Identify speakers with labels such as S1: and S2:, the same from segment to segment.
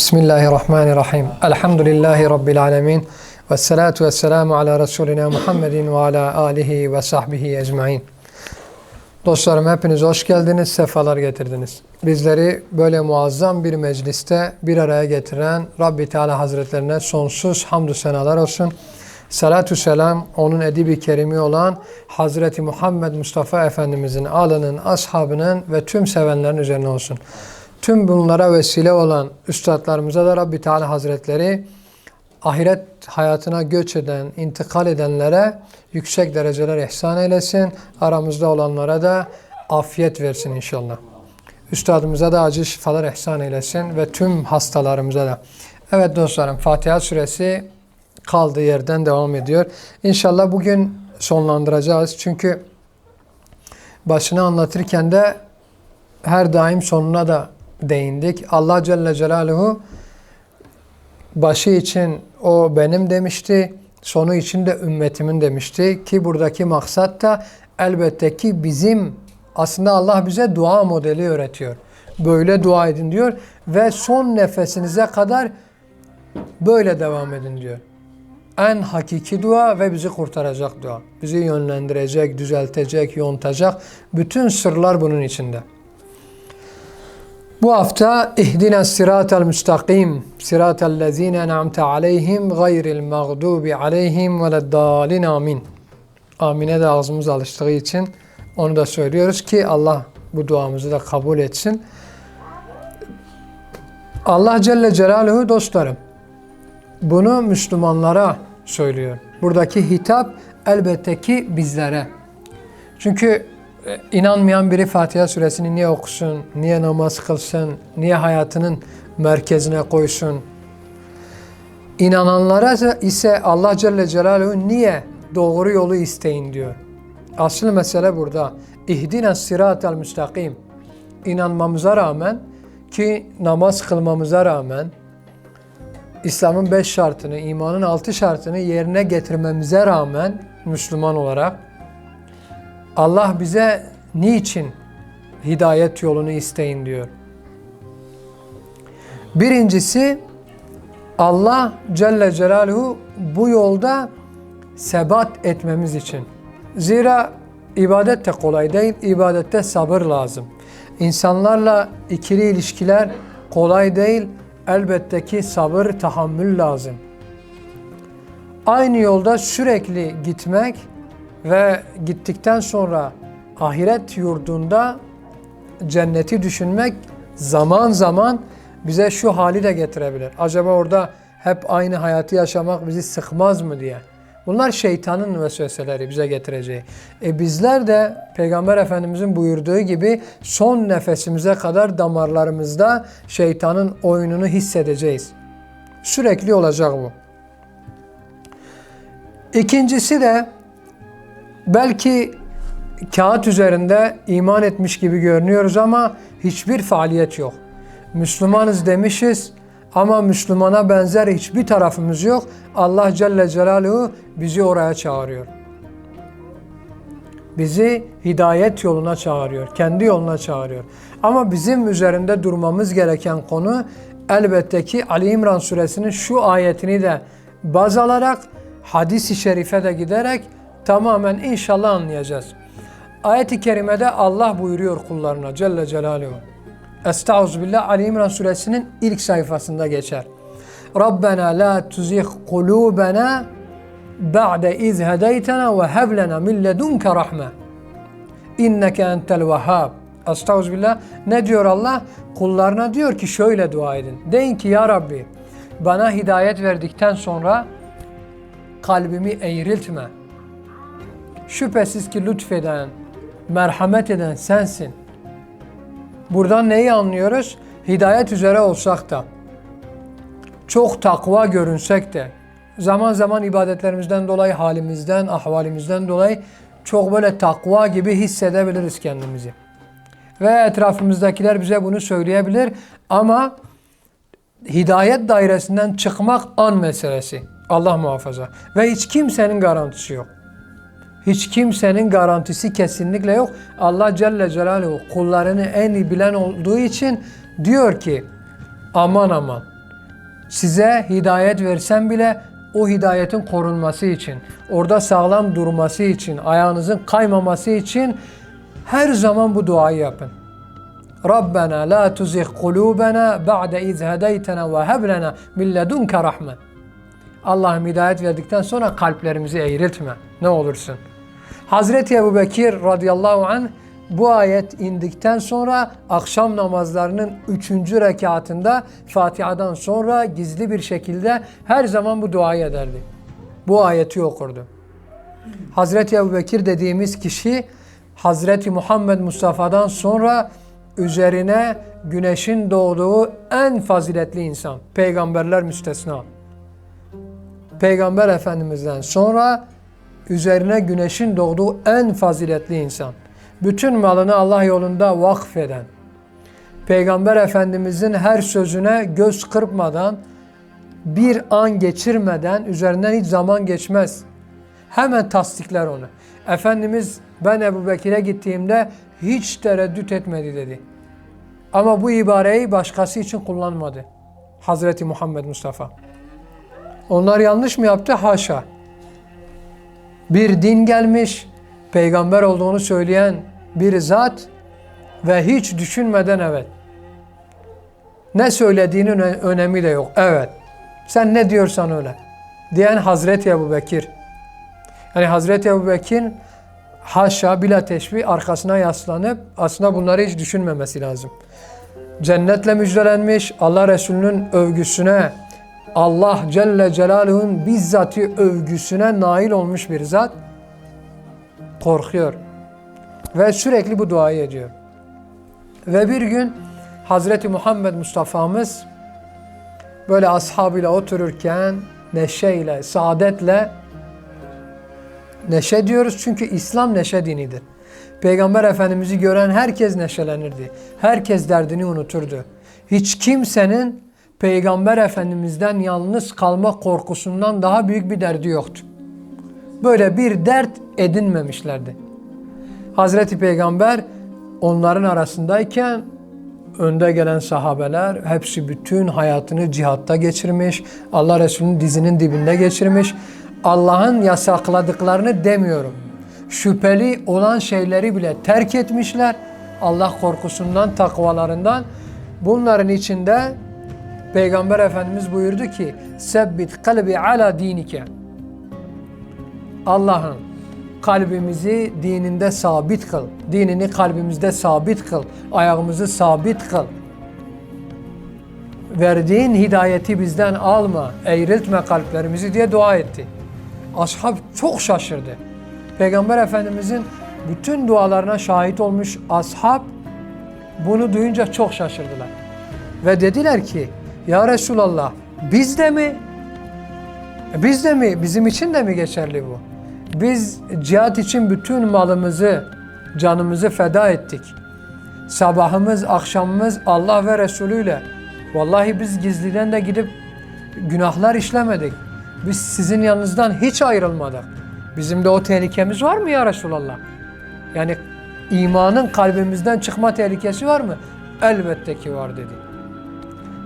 S1: Bismillahirrahmanirrahim. Elhamdülillahi Rabbil alemin. Ve salatu ve selamu ala Resulina Muhammedin ve ala alihi ve sahbihi ecmain. Dostlarım hepiniz hoş geldiniz, sefalar getirdiniz. Bizleri böyle muazzam bir mecliste bir araya getiren Rabbi Teala Hazretlerine sonsuz hamdü senalar olsun. Salatü selam onun edibi kerimi olan Hazreti Muhammed Mustafa Efendimizin alının, ashabının ve tüm sevenlerin üzerine olsun. Tüm bunlara vesile olan üstadlarımıza da Rabbi Teala Hazretleri ahiret hayatına göç eden, intikal edenlere yüksek dereceler ihsan eylesin. Aramızda olanlara da afiyet versin inşallah. Üstadımıza da acı şifalar ihsan eylesin ve tüm hastalarımıza da. Evet dostlarım Fatiha suresi kaldığı yerden devam ediyor. İnşallah bugün sonlandıracağız. Çünkü başını anlatırken de her daim sonuna da değindik. Allah Celle Celaluhu başı için o benim demişti, sonu için de ümmetimin demişti ki buradaki maksat da elbette ki bizim aslında Allah bize dua modeli öğretiyor. Böyle dua edin diyor ve son nefesinize kadar böyle devam edin diyor. En hakiki dua ve bizi kurtaracak dua. Bizi yönlendirecek, düzeltecek, yontacak. Bütün sırlar bunun içinde. Bu hafta ihdina sıratel müstakim sıratel lezine en'amte aleyhim gayril mağdubi aleyhim veleddalin amin. Amine de ağzımız alıştığı için onu da söylüyoruz ki Allah bu duamızı da kabul etsin. Allah Celle Celaluhu dostlarım bunu Müslümanlara söylüyor. Buradaki hitap elbette ki bizlere. Çünkü inanmayan biri Fatiha suresini niye okusun, niye namaz kılsın, niye hayatının merkezine koysun? İnananlara ise Allah Celle Celaluhu niye doğru yolu isteyin diyor. Asıl mesele burada. İhdine sıratel müstakim. İnanmamıza rağmen ki namaz kılmamıza rağmen İslam'ın beş şartını, imanın altı şartını yerine getirmemize rağmen Müslüman olarak Allah bize niçin hidayet yolunu isteyin diyor. Birincisi Allah Celle Celaluhu bu yolda sebat etmemiz için. Zira ibadet de kolay değil, ibadette sabır lazım. İnsanlarla ikili ilişkiler kolay değil, elbette ki sabır, tahammül lazım. Aynı yolda sürekli gitmek ve gittikten sonra ahiret yurdunda cenneti düşünmek zaman zaman bize şu hali de getirebilir. Acaba orada hep aynı hayatı yaşamak bizi sıkmaz mı diye. Bunlar şeytanın vesveseleri bize getireceği. E bizler de Peygamber Efendimizin buyurduğu gibi son nefesimize kadar damarlarımızda şeytanın oyununu hissedeceğiz. Sürekli olacak bu. İkincisi de belki kağıt üzerinde iman etmiş gibi görünüyoruz ama hiçbir faaliyet yok. Müslümanız demişiz ama Müslümana benzer hiçbir tarafımız yok. Allah Celle Celaluhu bizi oraya çağırıyor. Bizi hidayet yoluna çağırıyor, kendi yoluna çağırıyor. Ama bizim üzerinde durmamız gereken konu elbette ki Ali İmran suresinin şu ayetini de baz alarak hadis-i şerife de giderek tamamen inşallah anlayacağız. Ayet-i kerimede Allah buyuruyor kullarına Celle Celaluhu. Estağfirullah Ali İmran suresinin ilk sayfasında geçer. Rabbena la tuzigh kulubena ba'de iz hedeytena ve heb lena min ledunke rahme. İnneke entel vehhab. Estağfirullah. Ne diyor Allah? Kullarına diyor ki şöyle dua edin. Deyin ki ya Rabbi bana hidayet verdikten sonra kalbimi eğriltme. Şüphesiz ki lütfeden, merhamet eden sensin. Buradan neyi anlıyoruz? Hidayet üzere olsak da, çok takva görünsek de, zaman zaman ibadetlerimizden dolayı, halimizden, ahvalimizden dolayı çok böyle takva gibi hissedebiliriz kendimizi. Ve etrafımızdakiler bize bunu söyleyebilir ama hidayet dairesinden çıkmak an meselesi. Allah muhafaza. Ve hiç kimsenin garantisi yok. Hiç kimsenin garantisi kesinlikle yok. Allah Celle Celaluhu kullarını en iyi bilen olduğu için diyor ki Aman aman. Size hidayet versem bile o hidayetin korunması için, orada sağlam durması için, ayağınızın kaymaması için her zaman bu duayı yapın. Rabbena la tuzigh kulubena ba'de iz hedeytena ve heb lena min ledunke rahme. Allah'ım hidayet verdikten sonra kalplerimizi eğriltme. Ne olursun. Hazreti Ebu Bekir radıyallahu anh bu ayet indikten sonra akşam namazlarının üçüncü rekatında Fatiha'dan sonra gizli bir şekilde her zaman bu duayı ederdi. Bu ayeti okurdu. Hazreti Ebu Bekir dediğimiz kişi Hazreti Muhammed Mustafa'dan sonra üzerine güneşin doğduğu en faziletli insan. Peygamberler müstesna. Peygamber Efendimiz'den sonra üzerine güneşin doğduğu en faziletli insan. Bütün malını Allah yolunda vakfeden, Peygamber Efendimiz'in her sözüne göz kırpmadan, bir an geçirmeden üzerinden hiç zaman geçmez. Hemen tasdikler onu. Efendimiz ben Ebu Bekir'e gittiğimde hiç tereddüt etmedi dedi. Ama bu ibareyi başkası için kullanmadı. Hazreti Muhammed Mustafa. Onlar yanlış mı yaptı? Haşa. Bir din gelmiş, peygamber olduğunu söyleyen bir zat ve hiç düşünmeden evet. Ne söylediğinin öne- önemi de yok. Evet. Sen ne diyorsan öyle. Diyen Hazreti Ebu Bekir. Yani Hazreti Ebu Bekir haşa bila teşbih arkasına yaslanıp aslında bunları hiç düşünmemesi lazım. Cennetle müjdelenmiş Allah Resulü'nün övgüsüne Allah Celle Celaluhu'nun bizzati övgüsüne nail olmuş bir zat korkuyor. Ve sürekli bu duayı ediyor. Ve bir gün Hazreti Muhammed Mustafa'mız böyle ashabıyla otururken neşeyle, saadetle neşe diyoruz çünkü İslam neşe dinidir. Peygamber Efendimiz'i gören herkes neşelenirdi. Herkes derdini unuturdu. Hiç kimsenin Peygamber Efendimiz'den yalnız kalma korkusundan daha büyük bir derdi yoktu. Böyle bir dert edinmemişlerdi. Hazreti Peygamber onların arasındayken önde gelen sahabeler hepsi bütün hayatını cihatta geçirmiş. Allah Resulü'nün dizinin dibinde geçirmiş. Allah'ın yasakladıklarını demiyorum. Şüpheli olan şeyleri bile terk etmişler. Allah korkusundan, takvalarından. Bunların içinde Peygamber Efendimiz buyurdu ki Sebbit kalbi ala dinike Allah'ım kalbimizi dininde sabit kıl. Dinini kalbimizde sabit kıl. Ayağımızı sabit kıl. Verdiğin hidayeti bizden alma. Eğriltme kalplerimizi diye dua etti. Ashab çok şaşırdı. Peygamber Efendimizin bütün dualarına şahit olmuş ashab bunu duyunca çok şaşırdılar. Ve dediler ki ya Resulallah biz de mi? Biz de mi? Bizim için de mi geçerli bu? Biz cihat için bütün malımızı, canımızı feda ettik. Sabahımız, akşamımız Allah ve Resulü ile. Vallahi biz gizliden de gidip günahlar işlemedik. Biz sizin yanınızdan hiç ayrılmadık. Bizim de o tehlikemiz var mı ya Resulallah? Yani imanın kalbimizden çıkma tehlikesi var mı? Elbette ki var dedi.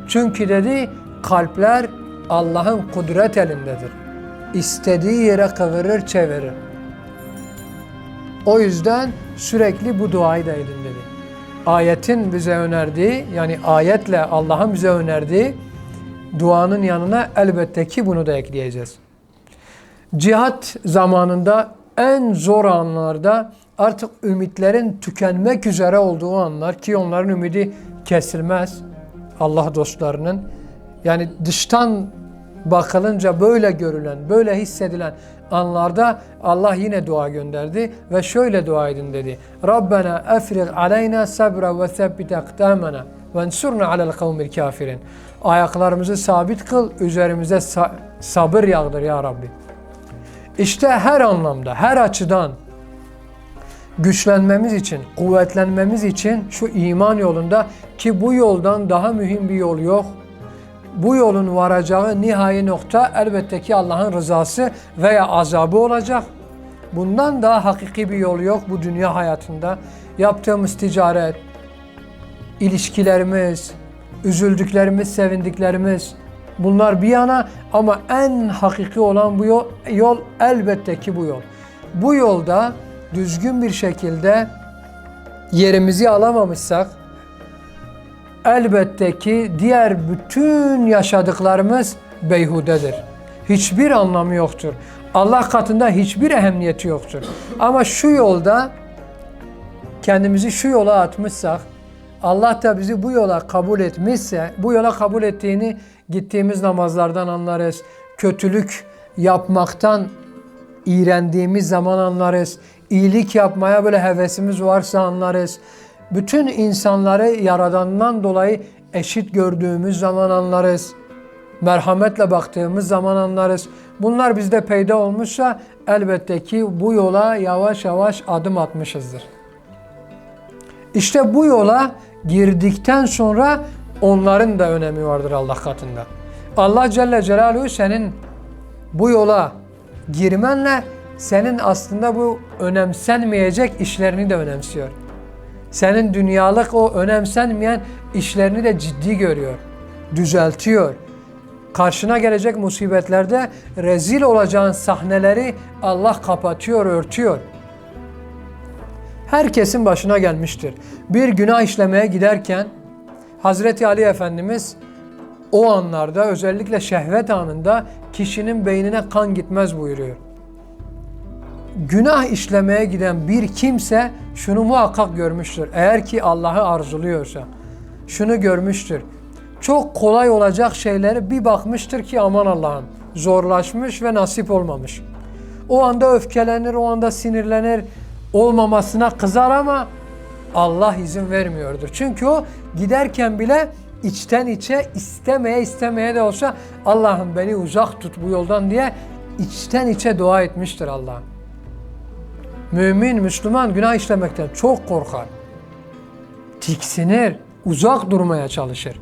S1: Çünkü dedi kalpler Allah'ın kudret elindedir. İstediği yere kıvırır çevirir. O yüzden sürekli bu duayı da edin dedi. Ayetin bize önerdiği yani ayetle Allah'ın bize önerdiği duanın yanına elbette ki bunu da ekleyeceğiz. Cihat zamanında en zor anlarda artık ümitlerin tükenmek üzere olduğu anlar ki onların ümidi kesilmez Allah dostlarının. Yani dıştan bakılınca böyle görülen, böyle hissedilen anlarda Allah yine dua gönderdi ve şöyle dua edin dedi. Rabbena efrig aleyna sabra ve sebbit akdamena ve ensurna alel kavmil kafirin. Ayaklarımızı sabit kıl, üzerimize sa- sabır yağdır ya Rabbi. İşte her anlamda, her açıdan güçlenmemiz için, kuvvetlenmemiz için şu iman yolunda ki bu yoldan daha mühim bir yol yok. Bu yolun varacağı nihai nokta elbette ki Allah'ın rızası veya azabı olacak. Bundan daha hakiki bir yol yok bu dünya hayatında. Yaptığımız ticaret, ilişkilerimiz, üzüldüklerimiz, sevindiklerimiz bunlar bir yana ama en hakiki olan bu yol, yol elbette ki bu yol. Bu yolda düzgün bir şekilde yerimizi alamamışsak elbette ki diğer bütün yaşadıklarımız beyhudedir. Hiçbir anlamı yoktur. Allah katında hiçbir ehemmiyeti yoktur. Ama şu yolda kendimizi şu yola atmışsak, Allah da bizi bu yola kabul etmişse, bu yola kabul ettiğini gittiğimiz namazlardan anlarız. Kötülük yapmaktan iğrendiğimiz zaman anlarız. İyilik yapmaya böyle hevesimiz varsa anlarız. Bütün insanları Yaradan'dan dolayı eşit gördüğümüz zaman anlarız. Merhametle baktığımız zaman anlarız. Bunlar bizde peyda olmuşsa elbette ki bu yola yavaş yavaş adım atmışızdır. İşte bu yola girdikten sonra onların da önemi vardır Allah katında. Allah Celle Celaluhu senin bu yola girmenle senin aslında bu önemsenmeyecek işlerini de önemsiyor. Senin dünyalık o önemsenmeyen işlerini de ciddi görüyor. Düzeltiyor. Karşına gelecek musibetlerde rezil olacağın sahneleri Allah kapatıyor, örtüyor. Herkesin başına gelmiştir. Bir günah işlemeye giderken Hazreti Ali Efendimiz o anlarda özellikle şehvet anında kişinin beynine kan gitmez buyuruyor. Günah işlemeye giden bir kimse şunu muhakkak görmüştür. Eğer ki Allah'ı arzuluyorsa şunu görmüştür. Çok kolay olacak şeyleri bir bakmıştır ki aman Allah'ım zorlaşmış ve nasip olmamış. O anda öfkelenir, o anda sinirlenir, olmamasına kızar ama Allah izin vermiyordur. Çünkü o giderken bile içten içe istemeye istemeye de olsa Allah'ım beni uzak tut bu yoldan diye içten içe dua etmiştir Allah. Mümin, Müslüman günah işlemekten çok korkar. Tiksinir, uzak durmaya çalışır.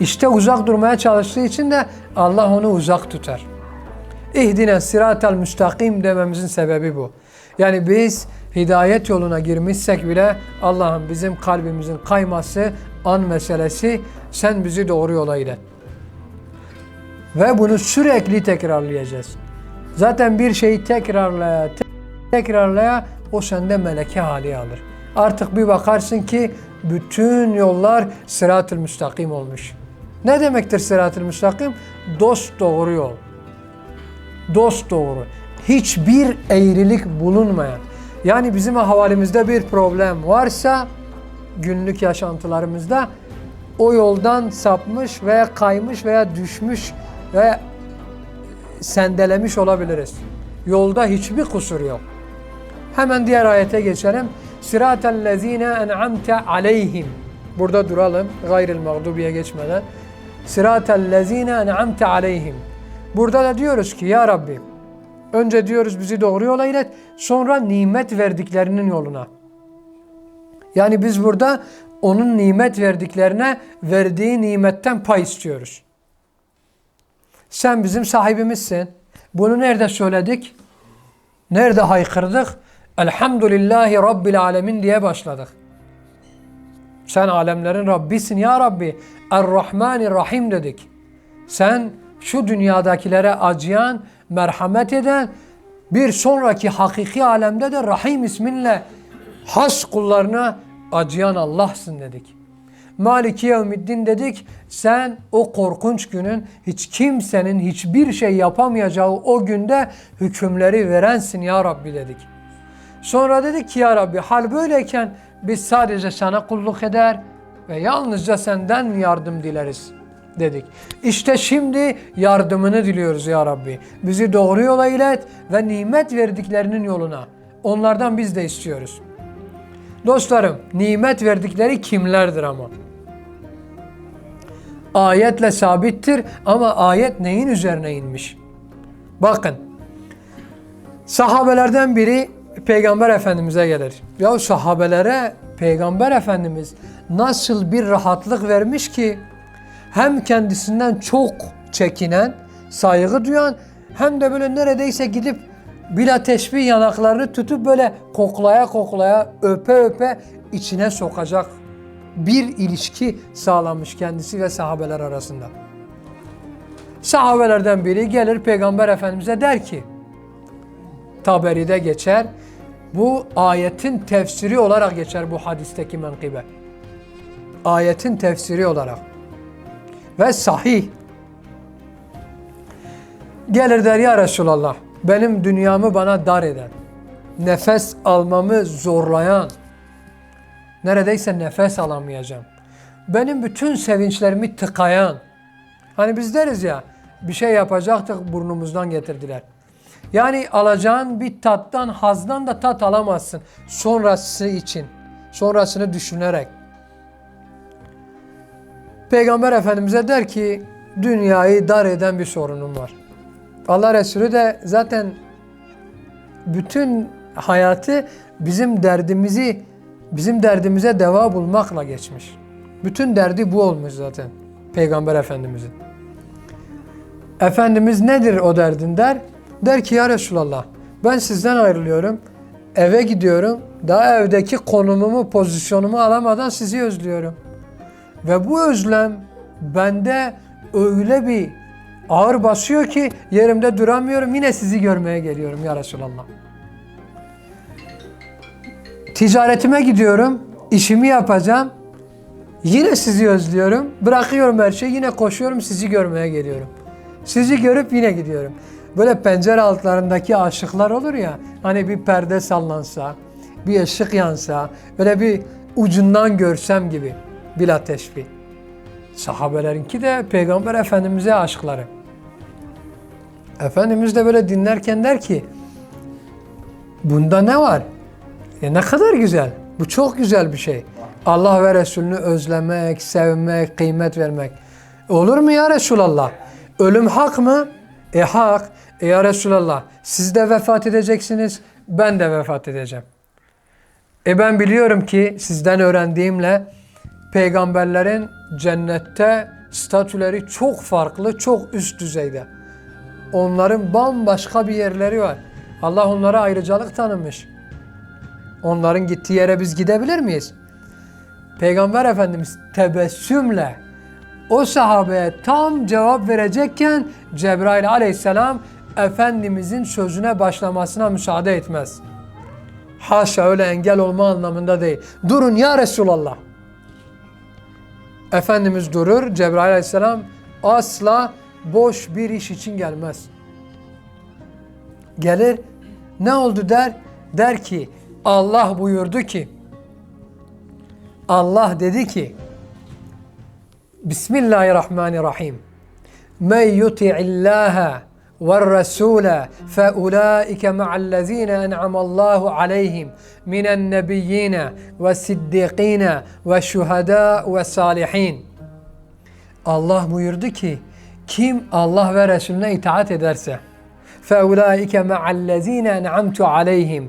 S1: İşte uzak durmaya çalıştığı için de Allah onu uzak tutar. İhdine sıratel müstakim dememizin sebebi bu. Yani biz hidayet yoluna girmişsek bile Allah'ım bizim kalbimizin kayması an meselesi sen bizi doğru yola ilet. Ve bunu sürekli tekrarlayacağız. Zaten bir şeyi tekrarlaya tekrarlaya o sende meleke hali alır. Artık bir bakarsın ki bütün yollar sırat-ı müstakim olmuş. Ne demektir sırat-ı müstakim? Dost doğru yol. Dost doğru. Hiçbir eğrilik bulunmayan. Yani bizim havalimizde bir problem varsa günlük yaşantılarımızda o yoldan sapmış veya kaymış veya düşmüş ve sendelemiş olabiliriz. Yolda hiçbir kusur yok. Hemen diğer ayete geçelim. Sıratellezine en'amte aleyhim. Burada duralım. Gayril mağdubiye geçmeden. Sıratellezine en'amte aleyhim. Burada da diyoruz ki ya Rabbi önce diyoruz bizi doğru yola ilet sonra nimet verdiklerinin yoluna. Yani biz burada onun nimet verdiklerine verdiği nimetten pay istiyoruz. Sen bizim sahibimizsin. Bunu nerede söyledik? Nerede haykırdık? Elhamdülillahi Rabbil Alemin diye başladık. Sen alemlerin Rabbisin ya Rabbi. Er-Rahmanir-Rahim dedik. Sen şu dünyadakilere acıyan, merhamet eden, bir sonraki hakiki alemde de Rahim isminle has kullarına acıyan Allah'sın dedik. Maliki Yevmiddin dedik. Sen o korkunç günün hiç kimsenin hiçbir şey yapamayacağı o günde hükümleri verensin ya Rabbi dedik. Sonra dedik ki ya Rabbi hal böyleyken biz sadece sana kulluk eder ve yalnızca senden yardım dileriz dedik. İşte şimdi yardımını diliyoruz ya Rabbi. Bizi doğru yola ilet ve nimet verdiklerinin yoluna. Onlardan biz de istiyoruz. Dostlarım, nimet verdikleri kimlerdir ama? Ayetle sabittir ama ayet neyin üzerine inmiş? Bakın, sahabelerden biri Peygamber Efendimiz'e gelir. Ya sahabelere Peygamber Efendimiz nasıl bir rahatlık vermiş ki hem kendisinden çok çekinen, saygı duyan hem de böyle neredeyse gidip bila teşbih yanaklarını tutup böyle koklaya koklaya öpe öpe içine sokacak bir ilişki sağlamış kendisi ve sahabeler arasında. Sahabelerden biri gelir Peygamber Efendimiz'e der ki, Taberi'de geçer, bu ayetin tefsiri olarak geçer bu hadisteki menkıbe. Ayetin tefsiri olarak. Ve sahih. Gelir der ya Resulallah, benim dünyamı bana dar eden, nefes almamı zorlayan, neredeyse nefes alamayacağım. Benim bütün sevinçlerimi tıkayan, hani biz deriz ya, bir şey yapacaktık burnumuzdan getirdiler. Yani alacağın bir tattan, hazdan da tat alamazsın sonrası için, sonrasını düşünerek. Peygamber Efendimiz'e der ki, dünyayı dar eden bir sorunum var. Allah Resulü de zaten bütün hayatı bizim derdimizi bizim derdimize deva bulmakla geçmiş. Bütün derdi bu olmuş zaten Peygamber Efendimizin. Efendimiz nedir o derdin der? Der ki ya Resulallah ben sizden ayrılıyorum. Eve gidiyorum. Daha evdeki konumumu, pozisyonumu alamadan sizi özlüyorum. Ve bu özlem bende öyle bir ağır basıyor ki yerimde duramıyorum. Yine sizi görmeye geliyorum ya Resulallah. Ticaretime gidiyorum. işimi yapacağım. Yine sizi özlüyorum. Bırakıyorum her şeyi. Yine koşuyorum sizi görmeye geliyorum. Sizi görüp yine gidiyorum. Böyle pencere altlarındaki aşıklar olur ya. Hani bir perde sallansa, bir ışık yansa, böyle bir ucundan görsem gibi. Bila teşbih. Sahabelerinki de Peygamber Efendimiz'e aşkları. Efendimiz de böyle dinlerken der ki bunda ne var? E ne kadar güzel. Bu çok güzel bir şey. Allah ve Resulünü özlemek, sevmek, kıymet vermek. Olur mu ya Resulallah? Ölüm hak mı? E hak. E ya Resulallah siz de vefat edeceksiniz, ben de vefat edeceğim. E ben biliyorum ki sizden öğrendiğimle peygamberlerin cennette statüleri çok farklı, çok üst düzeyde. Onların bambaşka bir yerleri var. Allah onlara ayrıcalık tanımış. Onların gittiği yere biz gidebilir miyiz? Peygamber Efendimiz tebessümle o sahabeye tam cevap verecekken Cebrail aleyhisselam Efendimizin sözüne başlamasına müsaade etmez. Haşa öyle engel olma anlamında değil. Durun ya Resulallah. Efendimiz durur. Cebrail aleyhisselam asla boş bir iş için gelmez. Gelir ne oldu der? Der ki Allah buyurdu ki Allah dedi ki Bismillahirrahmanirrahim Men yuti'illaha والرسول فأولئك مع الذين أنعم الله عليهم من النبيين والصديقين والشهداء والصالحين Allah buyurdu ki kim Allah ve Resulüne itaat ederse فَاُولَٰئِكَ مَعَ الَّذ۪ينَ اَنْعَمْتُ عَلَيْهِمْ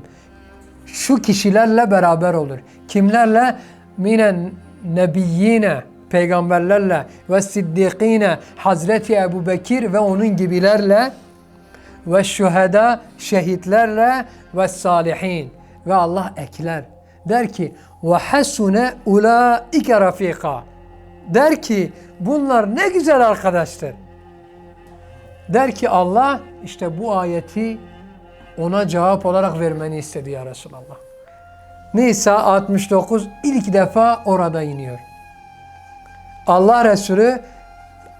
S1: Şu kişilerle beraber olur. Kimlerle? Minen nebiyyine peygamberlerle ve siddikine Hazreti Ebu Bekir ve onun gibilerle ve şüheda şehitlerle ve salihin ve Allah ekler. Der ki ve hasune ulaike rafika. Der ki bunlar ne güzel arkadaştır. Der ki Allah işte bu ayeti ona cevap olarak vermeni istedi ya Resulallah. Nisa 69 ilk defa orada iniyor. Allah Resulü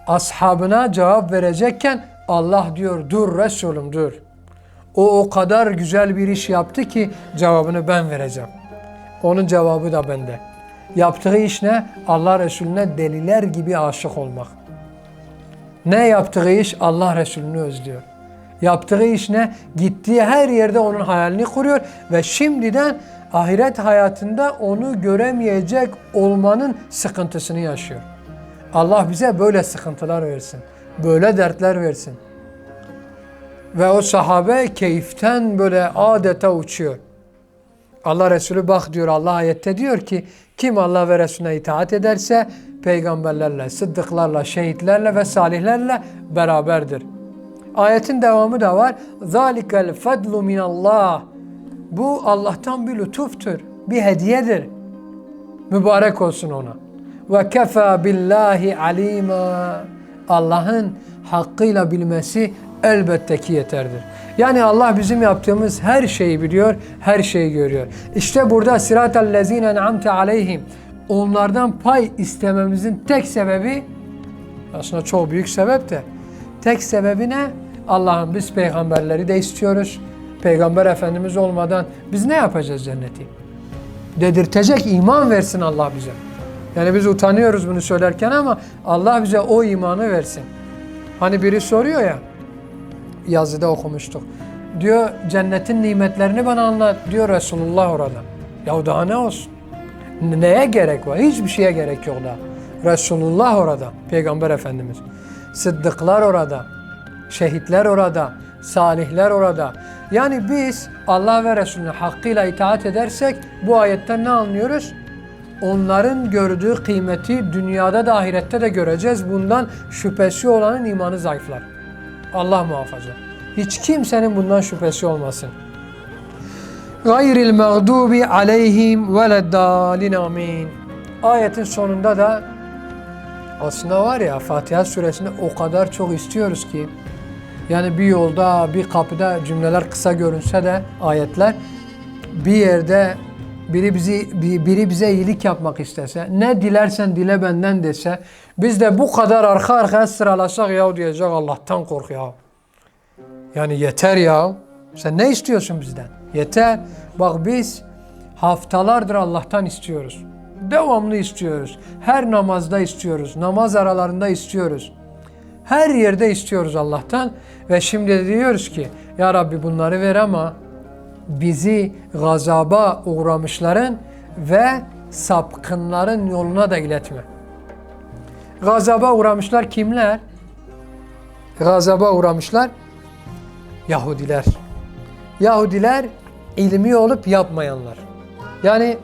S1: ashabına cevap verecekken Allah diyor dur Resulüm dur. O o kadar güzel bir iş yaptı ki cevabını ben vereceğim. Onun cevabı da bende. Yaptığı iş ne? Allah Resulüne deliler gibi aşık olmak. Ne yaptığı iş? Allah Resulünü özlüyor. Yaptığı iş ne? Gittiği her yerde onun hayalini kuruyor ve şimdiden ahiret hayatında onu göremeyecek olmanın sıkıntısını yaşıyor. Allah bize böyle sıkıntılar versin. Böyle dertler versin. Ve o sahabe keyiften böyle adeta uçuyor. Allah Resulü bak diyor Allah ayette diyor ki kim Allah ve Resulüne itaat ederse peygamberlerle, sıddıklarla, şehitlerle ve salihlerle beraberdir. Ayetin devamı da var. Zalikel fadlu minallah. Bu Allah'tan bir lütuftur, bir hediyedir. Mübarek olsun ona. Ve kefa billahi alima. Allah'ın hakkıyla bilmesi elbette ki yeterdir. Yani Allah bizim yaptığımız her şeyi biliyor, her şeyi görüyor. İşte burada sıratel lezine en'amte aleyhim. Onlardan pay istememizin tek sebebi aslında çok büyük sebep de tek sebebi ne? Allah'ım biz peygamberleri de istiyoruz. Peygamber Efendimiz olmadan biz ne yapacağız cenneti? Dedirtecek iman versin Allah bize. Yani biz utanıyoruz bunu söylerken ama Allah bize o imanı versin. Hani biri soruyor ya, yazıda okumuştuk. Diyor cennetin nimetlerini bana anlat diyor Resulullah orada. Ya daha ne olsun? Neye gerek var? Hiçbir şeye gerek yok da. Resulullah orada, Peygamber Efendimiz. Sıddıklar orada, şehitler orada, salihler orada. Yani biz Allah ve Resulüne hakkıyla itaat edersek bu ayetten ne anlıyoruz? Onların gördüğü kıymeti dünyada da ahirette de göreceğiz. Bundan şüphesi olanın imanı zayıflar. Allah muhafaza. Hiç kimsenin bundan şüphesi olmasın. Gayril mağdubi aleyhim veleddalin amin. Ayetin sonunda da aslında var ya Fatiha suresinde o kadar çok istiyoruz ki yani bir yolda, bir kapıda cümleler kısa görünse de ayetler bir yerde biri bizi biri bize iyilik yapmak istese, ne dilersen dile benden dese, biz de bu kadar arka arkaya sıralasak ya diyecek Allah'tan kork ya. Yani yeter ya. Sen ne istiyorsun bizden? Yeter. Bak biz haftalardır Allah'tan istiyoruz. Devamlı istiyoruz. Her namazda istiyoruz. Namaz aralarında istiyoruz. Her yerde istiyoruz Allah'tan ve şimdi diyoruz ki ya Rabbi bunları ver ama bizi gazaba uğramışların ve sapkınların yoluna da iletme. Gazaba uğramışlar kimler? Gazaba uğramışlar Yahudiler. Yahudiler ilmi olup yapmayanlar. Yani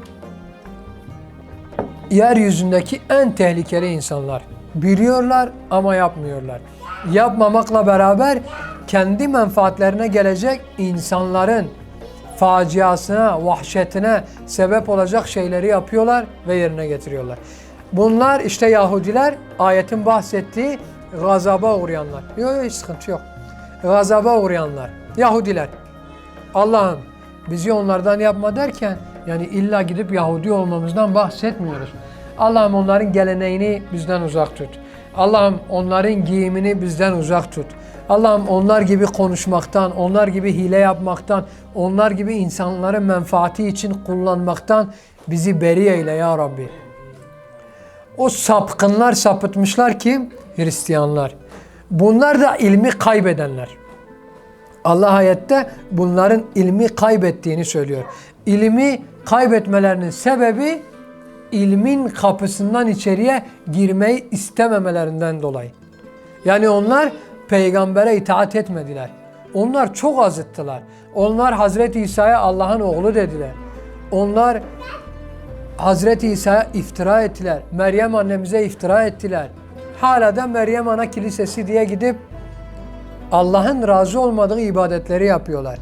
S1: yeryüzündeki en tehlikeli insanlar. Biliyorlar ama yapmıyorlar. Yapmamakla beraber kendi menfaatlerine gelecek insanların faciasına, vahşetine sebep olacak şeyleri yapıyorlar ve yerine getiriyorlar. Bunlar işte Yahudiler ayetin bahsettiği gazaba uğrayanlar. Yok yok hiç sıkıntı yok. Gazaba uğrayanlar. Yahudiler. Allah'ım bizi onlardan yapma derken yani illa gidip Yahudi olmamızdan bahsetmiyoruz. Allah'ım onların geleneğini bizden uzak tut. Allah'ım onların giyimini bizden uzak tut. Allah'ım onlar gibi konuşmaktan, onlar gibi hile yapmaktan, onlar gibi insanların menfaati için kullanmaktan bizi beri eyle ya Rabbi. O sapkınlar sapıtmışlar ki Hristiyanlar. Bunlar da ilmi kaybedenler. Allah ayette bunların ilmi kaybettiğini söylüyor. İlmi kaybetmelerinin sebebi ilmin kapısından içeriye girmeyi istememelerinden dolayı. Yani onlar peygambere itaat etmediler. Onlar çok azıttılar. Onlar Hazreti İsa'ya Allah'ın oğlu dediler. Onlar Hazreti İsa'ya iftira ettiler. Meryem annemize iftira ettiler. Hala da Meryem Ana Kilisesi diye gidip Allah'ın razı olmadığı ibadetleri yapıyorlar.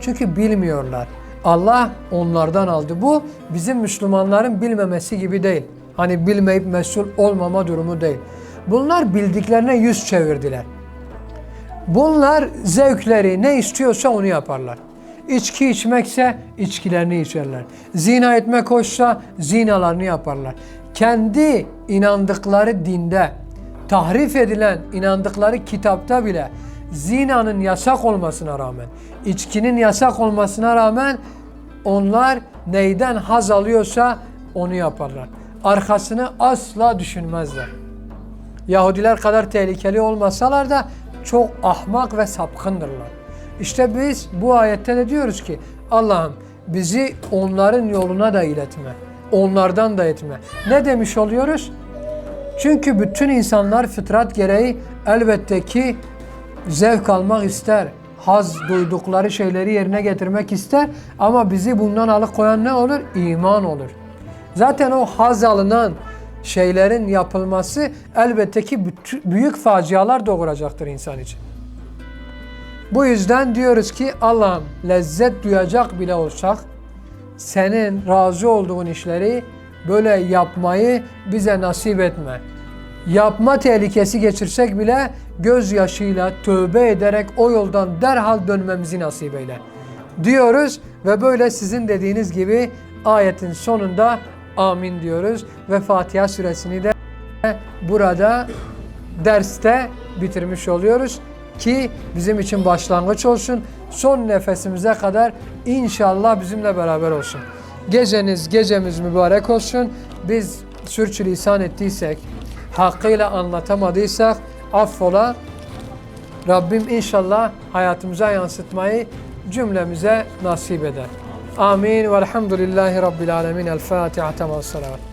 S1: Çünkü bilmiyorlar. Allah onlardan aldı. Bu bizim Müslümanların bilmemesi gibi değil. Hani bilmeyip mesul olmama durumu değil. Bunlar bildiklerine yüz çevirdiler. Bunlar zevkleri ne istiyorsa onu yaparlar. İçki içmekse içkilerini içerler. Zina etmek hoşsa zinalarını yaparlar. Kendi inandıkları dinde, tahrif edilen inandıkları kitapta bile zinanın yasak olmasına rağmen, içkinin yasak olmasına rağmen onlar neyden haz alıyorsa onu yaparlar. Arkasını asla düşünmezler. Yahudiler kadar tehlikeli olmasalar da çok ahmak ve sapkındırlar. İşte biz bu ayette de diyoruz ki Allah'ım bizi onların yoluna da iletme. Onlardan da etme. Ne demiş oluyoruz? Çünkü bütün insanlar fıtrat gereği elbette ki zevk almak ister. Haz duydukları şeyleri yerine getirmek ister. Ama bizi bundan alıkoyan ne olur? İman olur. Zaten o haz alınan şeylerin yapılması elbette ki büyük facialar doğuracaktır insan için. Bu yüzden diyoruz ki Allah'ım lezzet duyacak bile olsak senin razı olduğun işleri böyle yapmayı bize nasip etme. Yapma tehlikesi geçirsek bile gözyaşıyla tövbe ederek o yoldan derhal dönmemizi nasip eyle. Diyoruz ve böyle sizin dediğiniz gibi ayetin sonunda amin diyoruz ve Fatiha suresini de burada derste bitirmiş oluyoruz ki bizim için başlangıç olsun. Son nefesimize kadar inşallah bizimle beraber olsun. Geceniz gecemiz mübarek olsun. Biz sürçülisan ettiysek, hakkıyla anlatamadıysak affola. Rabbim inşallah hayatımıza yansıtmayı cümlemize nasip eder. Amin. Velhamdülillahi Rabbil Alemin. El Fatiha. Temal salavat.